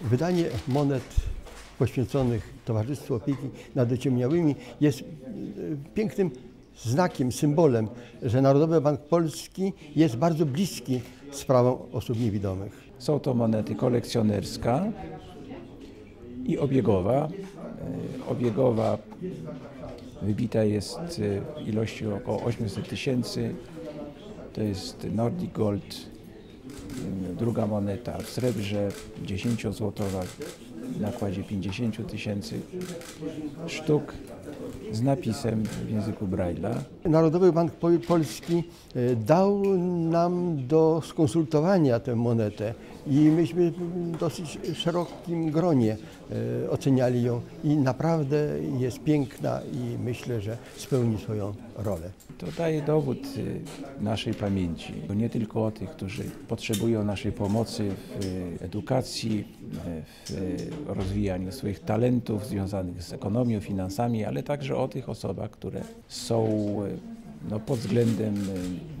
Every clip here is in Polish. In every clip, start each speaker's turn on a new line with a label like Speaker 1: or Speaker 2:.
Speaker 1: Wydanie monet poświęconych Towarzystwu Opieki nad Ociemniałymi jest e, pięknym znakiem, symbolem, że Narodowy Bank Polski jest bardzo bliski sprawom osób niewidomych.
Speaker 2: Są to monety kolekcjonerska i obiegowa. E, Obiegowa wybita jest e, w ilości około 800 tysięcy. To jest Nordic Gold. Druga moneta w srebrze 10-złotowa w nakładzie 50 tysięcy sztuk z napisem w języku Braille'a.
Speaker 1: Narodowy Bank Pol- Polski e, dał nam do skonsultowania tę monetę i myśmy w dosyć szerokim gronie e, oceniali ją i naprawdę jest piękna i myślę, że spełni swoją rolę.
Speaker 2: To daje dowód y, naszej pamięci, nie tylko o tych, którzy potrzebują naszej pomocy w y, edukacji, w rozwijaniu swoich talentów związanych z ekonomią, finansami, ale także o tych osobach, które są no, pod względem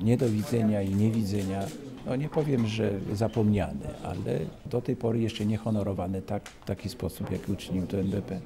Speaker 2: niedowidzenia i niewidzenia, no nie powiem, że zapomniane, ale do tej pory jeszcze nie honorowane tak, w taki sposób, jaki uczynił to NBP.